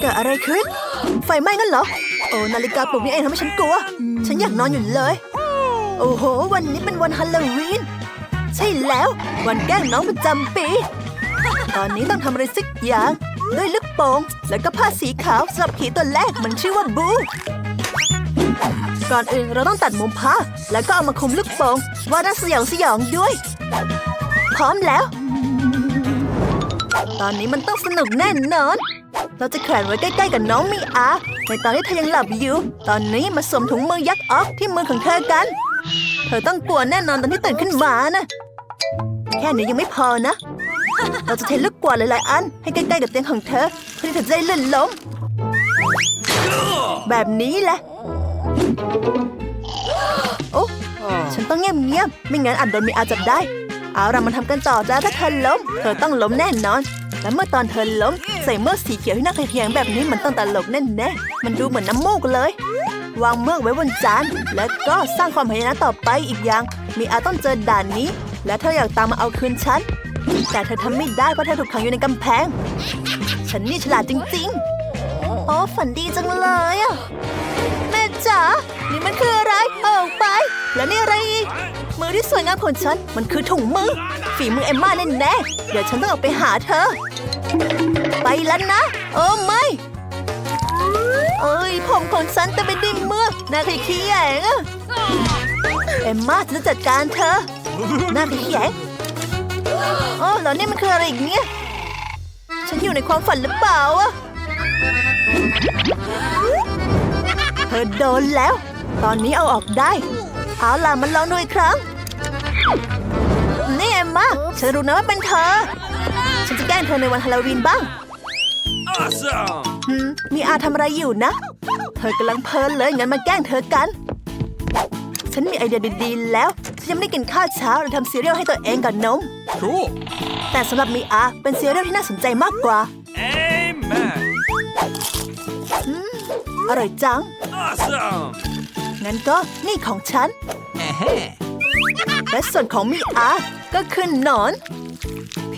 เกิดอะไรขึ้น ไฟไหม้งั้นเหรอ โอ้นาฬิกาปลุกนี่เองทำให้ฉันกลัว ฉันอยากนอนอยู่เลย โอ้โห วันนี้เป็นวันฮาโลวีน ใช่แล้ว วันแกล้งน้องประจำปี ตอนนี้ต้องทำอะไรสักอย่าง ด้วยลูกโป่งแล้วก็ผ้าสีขาวสำหรับผีตัวแรกมันชื่อว่าบูก่อนอื่นเราต้องตัดมุมผ้า แล้วก็เอามาคลุมลูกโป่งว่าน่าสยองสยองด้วย พร้อมแล้ว ตอนนี้มันต้องสนุกแน่นอน เราจะแขวนไว้ใกล้ๆกับน้องมีอาในตอนที่เธอยังหลับอยู่ ตอนนี้มาสวมถุงมือยักษ์ออกที่มือของเธอกัน เธอต้องกลัวแน่นอนตอนที่ตื่นขึ้นมานะ แค่นี้ยังไม่พอนะ เราจะเทลูกกวาดหลายๆอัน ให้ใกล้ๆกับเตียงของเธอเพื่อที่เธอจะได้ลื่นล้ม แบบนี้แหละ โอ้ฉันต้องเงียบๆไม่งั้นอาจโดนมีอาจับได้ เอาเรามาทำกันต่อแล้วถ้าเธอล้ม เธอต้องล้มแน่นอน และเมื่อตอนเธอล้มใส่เมือกสีเขียวที่น่าเคียงแบบนี้มันต้องตลกแน่ๆมันดูเหมือนน้ำมูกเลย วางเมือกไว้บนจาน แล้วก็สร้างความพยายามต่อไปอีกอย่าง มีอาต้องเจอด่านนี้ และเธออยากตามมาเอาคืนฉัน แต่เธอทำไม่ได้เพราะเธอถูกขังอยู่ในกำแพง ฉันนี่ฉลาดจริง ๆ โอ้ฝันดีจังเลยอะแม่จ๋านี่มันคืออะไรเอออกไป แล้วนี่อะไรอีก มือที่สวยงามของฉัน มันคือถุงมือ ฝีมือเอมม่าแน่ๆเดี๋ยวฉันต้องออกไปหาเธอ ไปแล้วนะ โอ้ไม่ เอ้ย ผมของฉันจะไปดิ้นเมือกน่าขี้ขี้แยงเอมม่าจะจัดการเธอน้าขี้แยงโอ้แล้วนี่มันคืออะไรอีกเนี่ย ฉันอยู่ในความฝันหรือเปล่าอะเธอโดนแล้ว ตอนนี้เอาออกได้ เอาล่ะมันลองดูอีกครั้ง นี่เอ็มมาฉันรู้นะว่าเป็นเธอ ฉันจะแกล้งเธอในวันฮาโลวีนบ้าง Awesome! หืมมีอาทำอะไรอยู่นะ เธอกำลังเพลินเลยงั้นมาแกล้งเธอกัน ฉันมีไอเดียดีๆแล้ว ฉันยังไม่ได้กินข้าวเช้าเลยทำซีเรียลให้ตัวเองกับนม Cool! แต่สำหรับมีอาเป็นซีเรียลที่น่าสนใจมากกว่า Amen! อร่อยจัง Awesome! งั้นก็นี่ของฉัน และส่วนของมีอา ก็คือหนอน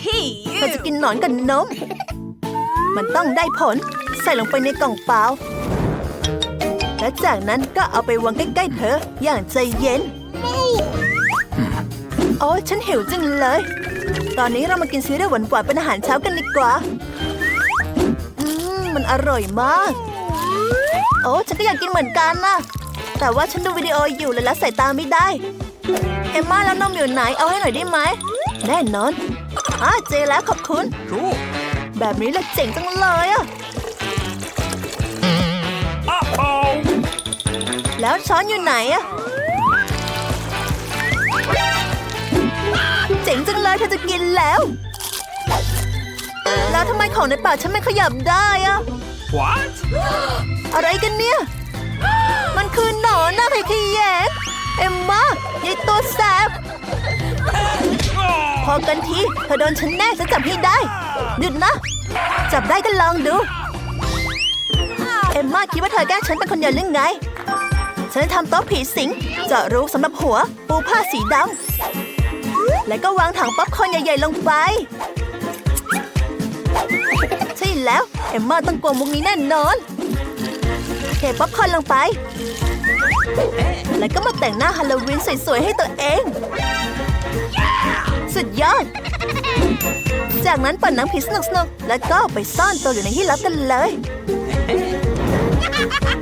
Hey, เธอจะกินหนอนกับนม มันต้องได้ผล ใส่ลงไปในกล่องเปล่า และจากนั้นก็เอาไปวางใกล้ๆเธอ อย่างใจเย็น โอ้ฉันหิวจังเลย ตอนนี้เรามากินซีเรียลหวานๆเป็นอาหารเช้ากันดีกว่าอืมมันอร่อยมาก โอ้ฉันก็อยากกินเหมือนกันนะ แต่ว่าฉันดูวิดีโออยู่เลยละสายตาไม่ได้ เอมมาแล้วนมอยู่ไหนเอาให้หน่อยได้ไหม แน่นอนอ่าเจอแล้วขอบคุณ Cool! แบบนี้แหละเจ๋งจังเลยอะ Uh-oh! แล้วช้อนอยู่ไหนอะเจ๋งจังเลยเธอจะกินแล้ว แล้วทำไมของในปากฉันไม่ขยับได้อะ What? อะไรกันเนี่ยมัน คือหนอนนะไข่ขี้แยงเอ็มมายายตัวแสบ พอกันทีเธอโดนฉันแน่ฉันจับให้ได้ หยุดนะ จับได้ก็ลองดู เอ็มมาคิดว่าเธอแกล้งฉันเป็นคนเดียวหรือไง ฉันทำโต๊ะผีสิงเจาะรูสำหรับหัว ปูผ้าสีดำแล้วก็วางถังป๊อปคอร์นใหญ่ๆลงไป ใช่แล้ว เอ็มมาต้องกลัวมุกนี้แน่นอนเทป๊อปคอร์นลงไป แล้วก็มาแต่งหน้าฮาโลวีนสวยๆให้ตัวเอง สุดยอด จากนั้นปั่นหนังผีสนุกๆ แล้วก็ไปซ่อนตัวอยู่ในที่ลับกันเลย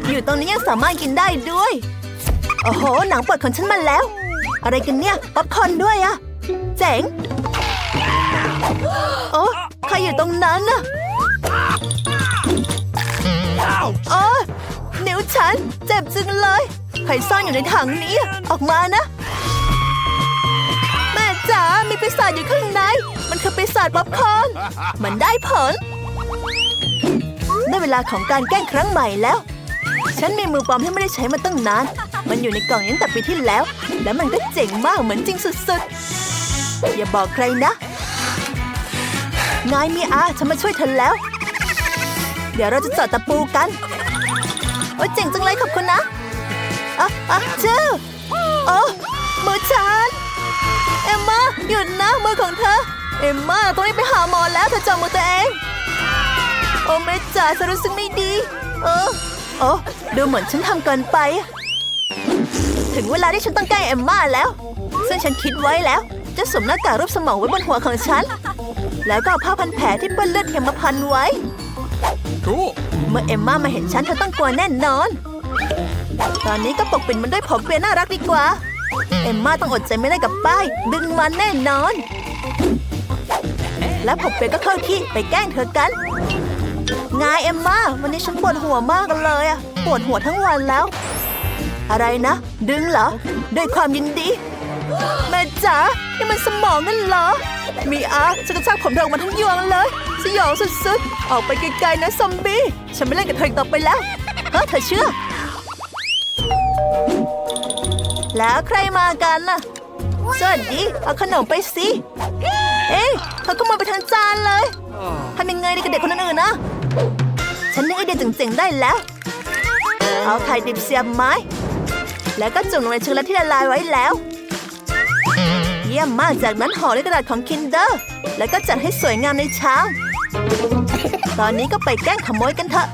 อยู่ตรงนี้ยังสามารถกินได้ด้วย โอ้โห หนังเปิดของฉันมาแล้ว อะไรกันเนี่ย ป๊อปคอร์นด้วยอะเจ๋ง โอ้ใครอยู่ตรงนั้นน่ะโอ้นิ้วฉัน เจ็บจึงเลย ใครซ่อนอยู่ในถังนี้ ออกมานะ แม่จ๋า มีปีศาจอยู่ข้างใน มันคือปีศาจป๊อปคอนมันได้ผล ได้เวลาของการแกล้งครั้งใหม่แล้ว ฉันมีมือปลอมที่ไม่ได้ใช้มาตั้งนาน มันอยู่ในกล่องนี้ตั้งแต่ปีที่แล้ว และมันก็เจ๋งมากเหมือนจริงสุดๆ อย่าบอกใครนะ นายมีอาฉันมาช่วยเธอแล้ว เดี๋ยวเราจะเจาะตะปูกัน โอ้เจ๋งจังเลยขอบคุณนะ อะอะเจ้าโอ้มือฉันเอ็มมาหยุดนะมือของเธอ เอ็มมาต้องรีบไปหาหมอแล้วเธอจำมือตัวเอง โอ้ไม่จ๋าฉันรู้สึกไม่ดี เออโอ้ดูเหมือนฉันทำเกินไป ถึงเวลาที่ฉันต้องแกล้งเอมม่าแล้ว ซึ่งฉันคิดไว้แล้ว จะสวมหน้ากากรูปสมองไว้บนหัวของฉัน แล้วก็เอาผ้าพันแผลที่เปื้อนเลือดเทียมมาพันไว้ Cool. เมื่อเอมม่ามาเห็นฉันเธอต้องกลัวแน่นอน ตอนนี้ก็ปกปิดมันด้วยผมเปียน่ารักดีกว่า เอมมาต้องอดใจไม่ได้กับป้าย ดึงมันแน่นอน แล้วผมเปียก็เข้าที่ไปแกล้งเธอกันไงเอมมาวันนี้ฉันปวดหัวมากเลยอะปวดหัวทั้งวันแล้ว อะไรนะ ดึงเหรอด้วยความยินดีแม่จ๋านี่มันสมองนั่นเหรอ มีอาจะกระชากผมเธอออกมาทั้งยวงเลย สยองสุดๆ ออกไปไกลๆนะซอมบี้ ฉันไม่เล่นกับเธออีกต่อไปแล้ว เฮ้ยเธอเชื่อ แล้วใครมากันน่ะ สวัสดี เอาขนมไปสิ เอ๊ะเขาขโมยไปทั้งจานเลยทำยังไงดีกับเด็กคนอื่นนะ ฉันนึกไอเดียเจ๋งๆได้แล้ว เอาไข่ดิบเสียบไม้ แล้วก็จุ่มลงในช็อกโกแลตที่ละลายไว้แล้ว เยี่ยมมากจากนั้นห่อด้วยกระดาษของ Kinder แล้วก็จัดให้สวยงามในชามตอนนี้ก็ไปแกล้งขโมยกันเถอะ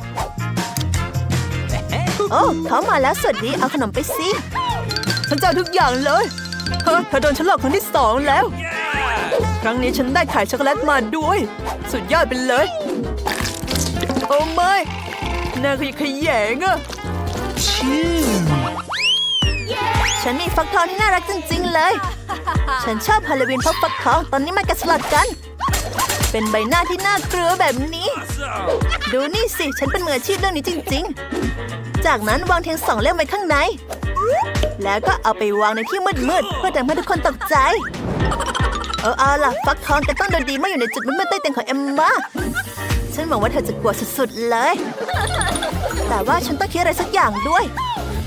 โอ้เขามาแล้วสวัสดี เอาขนมไปสิ ฉันจะเอาทุกอย่างเลยเฮ้ยเธอโดนฉันหลอกครั้งที่สองแล้ว ครั้งนี้ฉันได้ไข่ช็อกโกแลตมาด้วย สุดยอดไปเลย โอ้ไม่น่าขยะแขยงอะฉันมีฟักทองที่น่ารักจริงๆเลย ฉันชอบฮาโลวีนเพราะฟักทองตอนนี้มาแกะสลัดกัน เป็นใบหน้าที่น่ากลัวแบบนี้ Awesome. ดูนี่สิ ฉันเป็นมืออาชีพเรื่องนี้จริง ๆ จากนั้นวางเทียนสองเล่มไว้ข้างใน แล้วก็เอาไปวางในที่มืดๆเพื่อทำให้ทุกคนตกใจ เออเอาล่ะฟักทองจะต้องโดนดีเมื่ออยู่ในจุดมืดๆใต้เตียงของเอมมาฉันหวังว่าเธอจะกลัวสุดๆเลย แต่ว่าฉันต้องคิดอะไรสักอย่างด้วย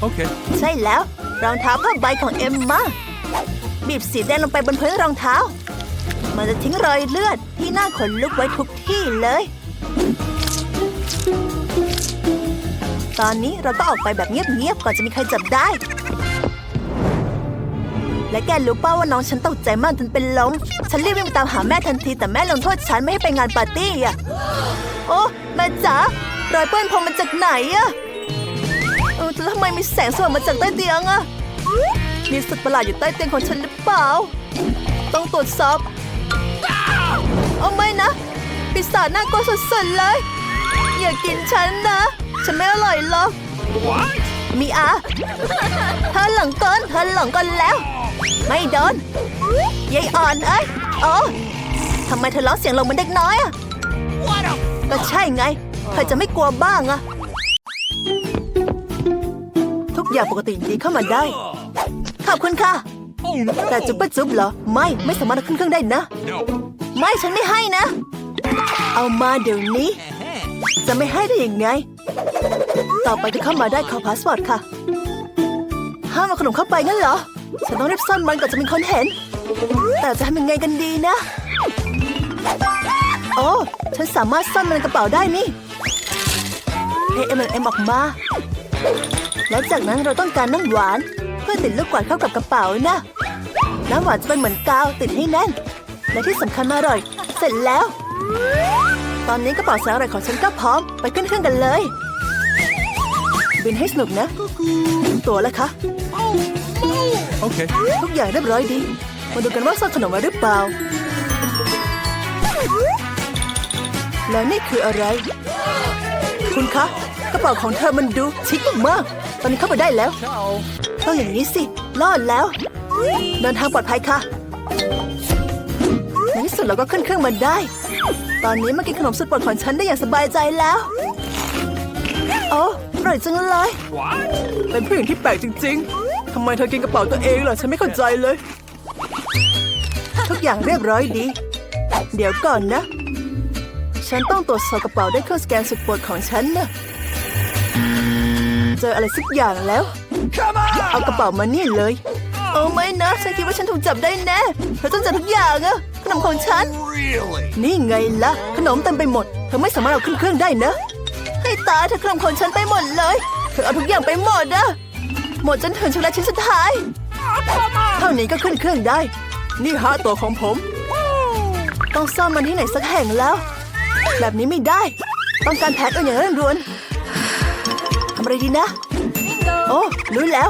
Okay. ใช่แล้ว รองเท้าผ้าใบของเอมมาบีบสีแดงลงไปบนพื้นรองเท้า มันจะทิ้งรอยเลือดที่น่าขนลุกไว้ทุกที่เลย ตอนนี้เราก็ออกไปแบบเงียบๆก่อนจะมีใครจับได้ และแกรู้เป้าว่าน้องฉันตกใจมากจนเป็นลม ฉันรีบวิ่งตามหาแม่ทันทีแต่แม่ลงโทษฉันไม่ให้ไปงานปาร์ตี้อะ โอ้แม่จ๋ารอยเปื้อนผมมาจากไหนอะเออแต่ทำไมมีแสงสว่างมาจากใต้เตียงอะมีสัตว์ประหลาดอยู่ใต้เตียงของฉันหรือเปล่า ต้องตรวจสอบเอาไม่นะ ปีศาจน่ากลัวสุดๆเลย อย่ากินฉันนะ ฉันไม่อร่อยหรอก What? มีอาเธอหลงกลเธอหลงกลแล้ว ไม่โดนยายอ่อนเอ้ยโอ้ทำไมเธอร้องเสียงลงเหมือนเด็กน้อยอะ What a ก็ใช่ไงเธอจะไม่กลัวบ้างอะทุกอย่างปกติดีเข้ามาได้ ขอบคุณค่ะ Oh no. แต่จุ๊บปะจุ๊บเหรอ ไม่ไม่สามารถขึ้นเครื่องได้นะ No. ไม่ฉันไม่ให้นะ เอามาเดี๋ยวนี้ จะไม่ให้ได้ยังไง ต่อไปจะเข้ามาได้ขอพาสปอร์ตค่ะ ห้ามเอาขนมเข้าไปงั้นเหรอ ฉันต้องรีบซ่อนมันก่อนจะมีคนเห็น แต่จะทำยังไงกันดีนะ โอ้ ฉันสามารถซ่อนมันในกระเป๋าได้นี่เฮ้เอ็มเอ็มออกมา แล้วจากนั้นเราต้องการน้ำหวาน เพื่อติดลูกกวาดเข้ากับกระเป๋านะ น้ำหวานจะเป็นเหมือนกาวติดให้แน่น และที่สำคัญมาอร่อย เสร็จแล้ว ตอนนี้กระเป๋าสาหร่ายของฉันก็พร้อม ไปขึ้นเครื่องกันเลย บินให้สนุกนะ ตัวแล้วคะ Okay. ทุกอย่างเรียบร้อยดี มาดูกันว่าซ่อนขนมไว้หรือเปล่า แล้วนี่คืออะไร คุณคะ กระเป๋าของเธอมันดูชิคมากๆตอนนี้เข้าไปได้แล้ว ต้องอย่างนี้สิ รอดแล้ว เดินทางปลอดภัยค่ะในที่สุดเราก็ขึ้นเครื่องมาได้ ตอนนี้มากินขนมสุดโปรดของฉันได้อย่างสบายใจแล้ว โอ้ อร่อยจังเลย What? เป็นผู้หญิงที่แปลกจริง ๆ ทำไมเธอกินกระเป๋าตัวเองล่ะ ฉันไม่เข้าใจเลย ทุกอย่างเรียบร้อยดี เดี๋ยวก่อนนะ ฉันต้องตรวจสอบกระเป๋าด้วยเครื่องสแกนสุดโปรดของฉันนะเจออะไรสักอย่างแล้ว Come on. เอากระเป๋ามานี่เลย โอ้ไม่นะ ฉันคิดว่าฉันถูกจับได้แน่เธอต้องจับทุกอย่างอะขนมของฉัน Really? นี่ไงล่ะ ขนมเต็มไปหมด เธอไม่สามารถเอาขึ้นเครื่องได้นะ ให้ตายเธอขนมของฉันไปหมดเลย เธอเอาทุกอย่างไปหมดอะหมดจนถึงช็อกโกแลตชิ้นสุดท้าย เท่านี้ก็ขึ้นเครื่องได้ นี่ฮะตัวของผม ต้องซ่อนมันที่ไหนสักแห่งแล้ว แบบนี้ไม่ได้ ต้องการแผนอื่นอย่างเร่งด่วนทำอะไรดีนะ โอ้รู้แล้ว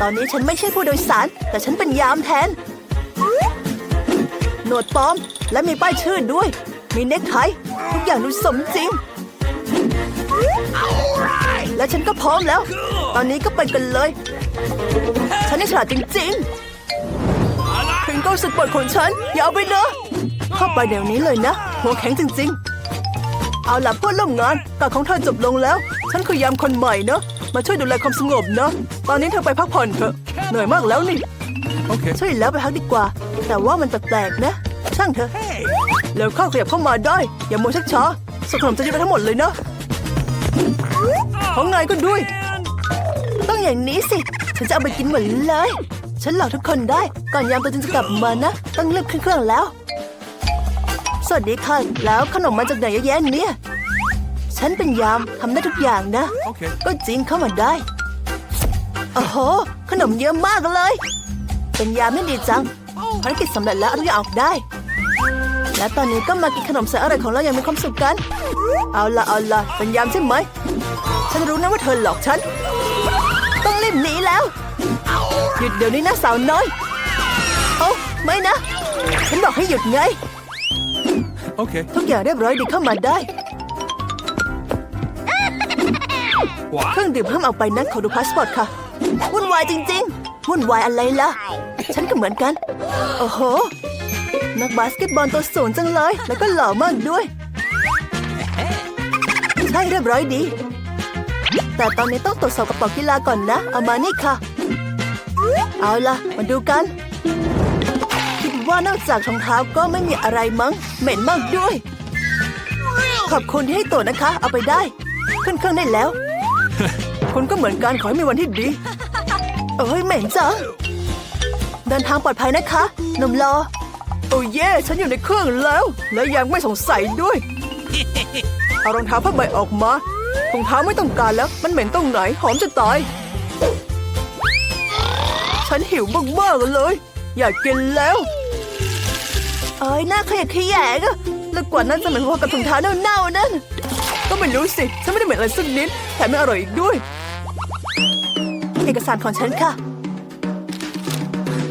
ตอนนี้ฉันไม่ใช่ผู้โดยสาร แต่ฉันเป็นยามแทน หนวดปลอมและมีป้ายชื่อด้วย มีเน็กไททุกอย่างดูสมจริง และฉันก็พร้อมแล้ว ตอนนี้ก็ไปกันเลย ฉันนี่ฉลาดจริงๆถึงก็สุดโปรดของฉัน อย่าเอาไปนะ เข้าไปเดี๋ยวนี้เลยนะ หัวแข็งจริง ๆ เอาล่ะเพื่อนร่วมงานกะของเธอจบลงแล้ว ฉันคือยามคนใหม่เนอะมาช่วยดูแลความสงบนะตอนนี้เธอไปพักผ่อนเถอะเหนื่อยมากแล้วนี่ Okay. ใช่แล้วไปพักดีกว่า แต่ว่ามันแปลกๆนะ ช่างเถอะ Hey. แล้วเข้าขยับเข้ามาได้ อย่ามัวชักช้าส่วนขนมจะยึดไปทั้งหมดเลยนะ ของไงก็ด้วย ต้องอย่างนี้สิ ฉันจะเอาไปกินหมดเลย ฉันหลอกทุกคนได้ ก่อนยามตัวจริงจะกลับมานะ ต้องรีบขึ้นเครื่องแล้ว สวัสดีค่ะ แล้วขนมมาจากไหนเยอะแยะเนี่ย ฉันเป็นยามทำได้ทุกอย่างนะ Okay. ก็จริงเข้ามาได้ โอ้โห ขนมเยอะมากเลย เป็นยามไม่ดีจัง ภารกิจสำเร็จแล้วทุกอย่างออกได้ และตอนนี้ก็มากินขนมแสนอร่อยของเราอย่างมีความสุขกัน เอาละเอาละเป็นยามใช่ไหม ฉันรู้นะว่าเธอหลอกฉัน ต้องรีบหนีแล้ว หยุดเดี๋ยวนี้นะสาวน้อย เอ้าไม่นะ ฉันบอกให้หยุดไง Okay. ทุกอย่างเรียบร้อยดีเข้ามาได้ เค What? รื่องดื่มห้ามเอาไปนั้นขอดูพาสปอร์ตค่ะ วุ่นวายจริงๆ วุ่นวายอะไรล่ะ ฉันก็เหมือนกัน โอ้โห นักบาสเกตบอลตัวสูงจังเลย แล้วก็หล่อมากด้วย ใช่เรียบร้อยดี แต่ตอนนี้ต้องตรวจสอบกระเป๋ากีฬาก่อนนะ เอามานี่ค่ะ เอาล่ะ มาดูกัน คิดว่านอกจากรองเท้าก็ไม่มีอะไรมั้ง เหม็นมากด้วย ขอบคุณที่ให้ตรวจนะคะ เอาไปได้ ขึ้นเครื่องได้แล้ว คุณก็เหมือนกันขอให้มีวันที่ดี เอ้ยเหม็นจังเดินทางปลอดภัยนะคะนมรอ โอ้เย่ฉันอยู่ในเครื่องแล้ว และยังไม่สงสัยด้วย เอารองเท้าผ้าใบออกมา รองเท้าไม่ต้องการแล้ว มันเหม็นตรงไหน หอมจะตาย ฉันหิวมากๆเลย อยากกินแล้ว เอ้ยหน้าขยะแขยงอะแล้วกว่านั้นจะเหม็นพอกับถุงเท้าเน่าๆนั่น ก็ไม่รู้สิ ฉันไม่ได้เหม็นอะไรสักนิด แถมไม่อร่อยอีกด้วย เอกสารของฉันค่ะ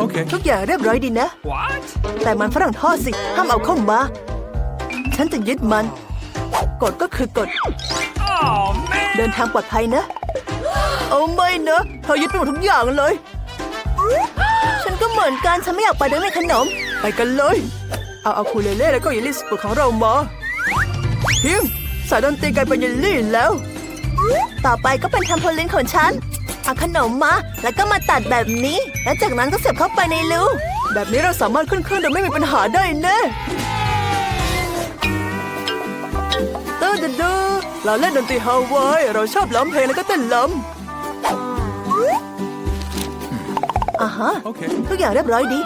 Okay. ทุกอย่างเรียบร้อยดีนะ What? แต่มันฝรั่งทอดสิ ห้ามเอาเข้ามา ฉันจะยึดมัน กฎก็คือกฎ Oh man. เดินทางปลอดภัยนะ เอาไม่นะเธอยึดไปหมดทุกอย่างเลย ฉันก็เหมือนกัน ฉันไม่อยากไปด้วยในขนม ไปกันเลย เอาเอาคูเลเล่แล้วก็เยลลี่สปุดของเรามาพิมพ์สายดนตรีกลายเป็นเยลลี่แล้ว ต่อไปก็เป็นทำโพลินของฉัน เอาขนมมา แล้วก็มาตัดแบบนี้ แล้วจากนั้นก็เสียบเข้าไปในรูแบบนี้เราสามารถขึ้นเครื่องโดยไม่มีปัญหาได้แน่ เตอร์ดดูเราเล่นดนตรีฮาวายเราชอบร้องเพลงแล้วก็เต้นลำอ่าฮะ Okay. ทุกอย่างเรียบร้อยดี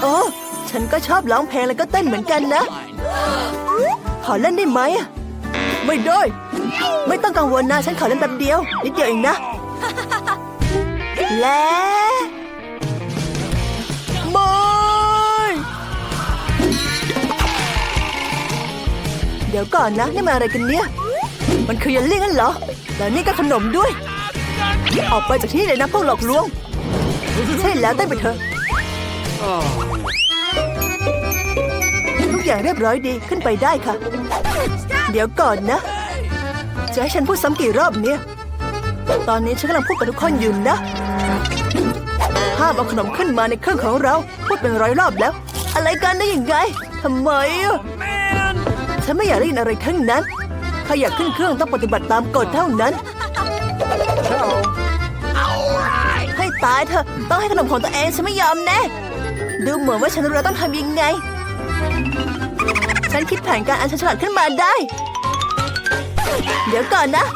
โอ้ฉันก็ชอบร้องเพลงแล้วก็เต้นเหมือนกันนะ ขอเล่นได้ไหมอะไม่ได้ ไม่ต้องกังวลนะ ฉันขอเล่นแป๊บเดียว นิดเดียวเองนะ และ ดี๋ยวก่อนนะนี่มันอะไรกันเนี่ย มันคือเยลลี่กันเหรอ แล้วนี่ก็ขนมด้วย ออกไปจากที่เลยนะพวกหลอกลวง ใช่แล้วเต้นไปเถอะทุกอย่างเรียบร้อยดีขึ้นไปได้ค่ะ เดี๋ยวก่อนนะ จะให้ฉันพูดซ้ำกี่รอบเนี่ย ตอนนี้ฉันกำลังพูดกับทุกคนอยู่นะห้ามเอาขนมขึ้นมาในเครื่องของเรา พูดเป็นร้อยรอบแล้ว อะไรกันได้ยังไงทำไมอะ ฉันไม่อยากได้ยินอะไรทั้งนั้นใครอยากขึ้นเครื่องต้องปฏิบัติตามกฎเท่านั้น ให้ตายเถอะต้องให้ขนมของตัวเองฉันไม่ยอมแน่ ดูเหมือนว่าฉันรู้แล้วต้องทำยังไง ฉันคิดแผนการอันฉลาดขึ้นมาได้ เดี๋ยวก่อนนะ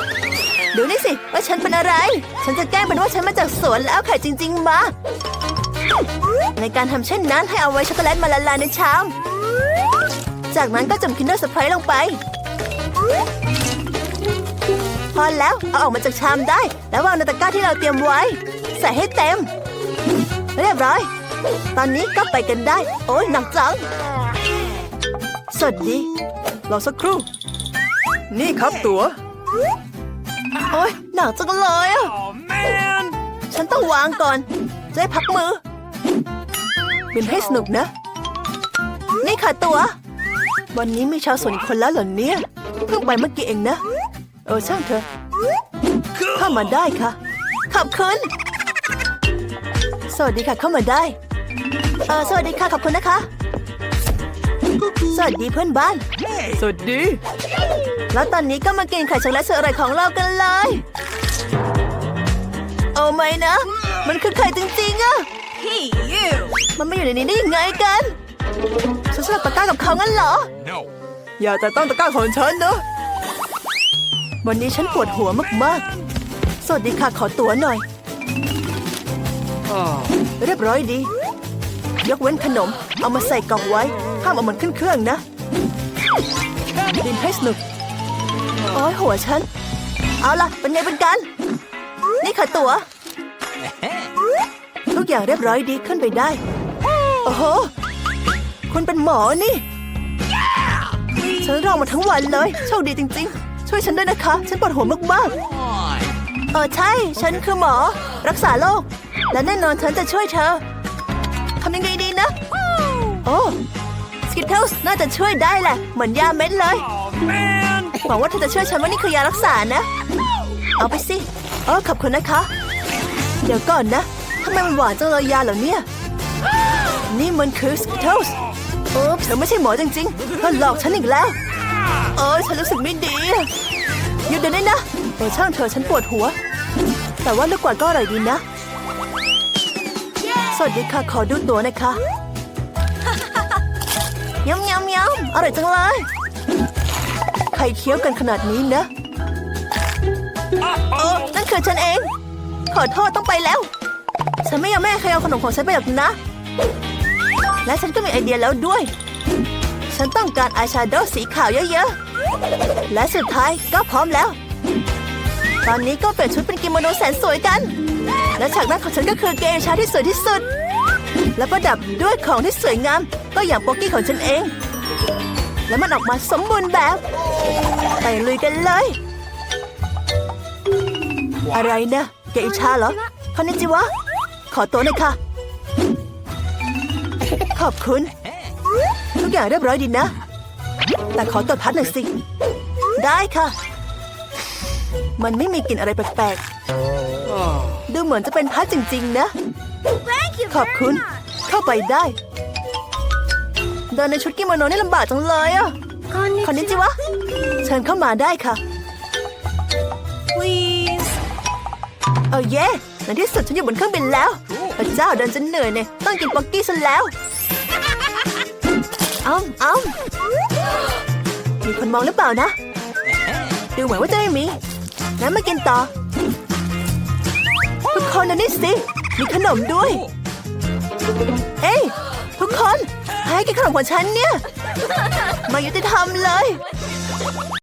ดูนี่สิว่าฉันเป็นอะไร ฉันจะแกล้งเป็นว่าฉันมาจากสวนแล้วเอาไข่จริง ๆ มา ในการทำเช่นนั้นให้เอาไว้ช็อกโกแลตมาละลายในชาม จากนั้นก็จุ่มคินเดอร์เซอร์ไพรส์ลงไป พอแล้วเอาออกมาจากชามได้ แล้ววางในตะกร้าที่เราเตรียมไว้ ใส่ให้เต็ม เรียบร้อย ตอนนี้ก็ไปกันได้ โอ้ยหนักจัง สวัสดีรอสักครู่ นี่ครับตัวโอ๊ยหนักจังเลยอะ Oh man! ฉันต้องวางก่อน จะได้พักมือบินให้สนุกนะ นี่ค่ะตัววั นนี้มีชาวสวนอีกคนแล้วเหรอเนี่ย เพิ่งไปเมื่อกี้เองนะ เออช่างเถอะเข้ามาได้ค่ะขอบคุณสวัสดีค่ะเข้ามาได้ เออสวัสดีค่ะขอบคุณนะคะ สวัสดีเพื่อนบ้าน สวัสดี แล้วตอนนี้ก็มากินไข่ช็อกโกแลตสุดอร่อยของเรากันเลย เอาไหมนะ มันคือไข่จริงๆอะ Hey, you! มันไม่อยู่ในนี้ได้ยังไงกัน ฉันสลับตะกร้ากับเขางั้นเหรอ No. อย่าแต่ต้องตะกร้าของฉันนะ วันนี้ฉันปวดหัวมากๆ สวัสดีค่ะขอตั๋วหน่อย Oh. เรียบร้อยดี ยกเว้นขนม เอามาใส่กล่องไว้ ห้ามเอามันขึ้นเครื่องนะ ดินให้สนุกโอ้ยหัวฉัน เอาล่ะ เป็นไงเป็นกัน นี่ค่ะตั๋ว ทุกอย่างเรียบร้อยดีขึ้นไปได้ โอ้โห คุณเป็นหมอนี่ ฉันรอมาทั้งวันเลย โชคดีจริง ๆ ช่วยฉันด้วยนะคะ ฉันปวดหัวมากๆ เออใช่ ฉันคือหมอ รักษาโรค และแน่นอนฉันจะช่วยเธอ ทำยังไงดีนะ โอ้สกิทเทลส์น่าจะช่วยได้แหละ เหมือนยาเม็ดเลย Oh man! หวังว่าเธอจะเชื่อฉันว่านี่คือยารักษานะ เอาไปสิเออขอบคุณนะคะ เดี๋ยวก่อนนะทำไมมันหวานจังเลยยาเหล่านี้นี่มันคือสกิทเทลส์ โอ้เธอไม่ใช่หมอจริงๆเธอหลอกฉันอีกแล้ว เออฉันรู้สึกไม่ดีอะหยุดเดี๋ยวนี้นะเออช่างเธอะฉันปวดหัว แต่ว่าลูกกวาดก็อร่อยดีนะ สวัสดีค่ะ ขอดูตัวหนะคะยำยำยำอร่อยจังเลยใครเคี้ยวกันขนาดนี้นะเออนั่นคือฉันเอง ขอโทษต้องไปแล้ว ฉันไม่ยอมแม่ให้ใครเอาขนมของฉันไปหรอกนะ และฉันก็มีไอเดียแล้วด้วย ฉันต้องการอายแชโดว์สีขาวเยอะๆ และสุดท้ายก็พร้อมแล้ว ตอนนี้ก็เปลี่ยนชุดเป็นกิโมโนแสนสวยกัน และฉากหน้าของฉันก็คือเกย์ชาที่สวยที่สุด และประดับด้วยของที่สวยงาม ก็อย่างโปกกี้ของฉันเอง และมันออกมาสมบูรณ์แบบ ไปลุยกันเลย อะไรนะเกย์อิชาเหรอคอนนิจิวะขอตัวหน่อยค่ะ ขอบคุณ ทุกอย่างเรียบร้อยดีนะ แต่ขอตรวจพัดหน่อยสิ ได้ค่ะ มันไม่มีกลิ่นอะไรแปลก Oh. ๆดูเหมือนจะเป็นพัดจริง ๆ นะ Thank you ขอบคุณ เข้าไปได้เดินในชุดกิโมโนนี่ลำบากจังเลยอะคอนนิจิวะ เชิญเข้ามาได้ค่ะ Please. เออเย่ในที่สุดฉันอยู่บนเครื่องบินแล้วพระเจ้าเดินจนเหนื่อยเนี่ยต้องกินป๊อกกี้ซะแล้ว เอ้าเอ้ามีคนมองหรือเปล่านะ ดูเหมือนว่าจะไม่มีงั้นมากินต่อทุกคนนะนี่สิ มีขนมด้วย เอ้ยทุกคนให้กินขนมของฉันเนี่ย มายุติธรรมเลย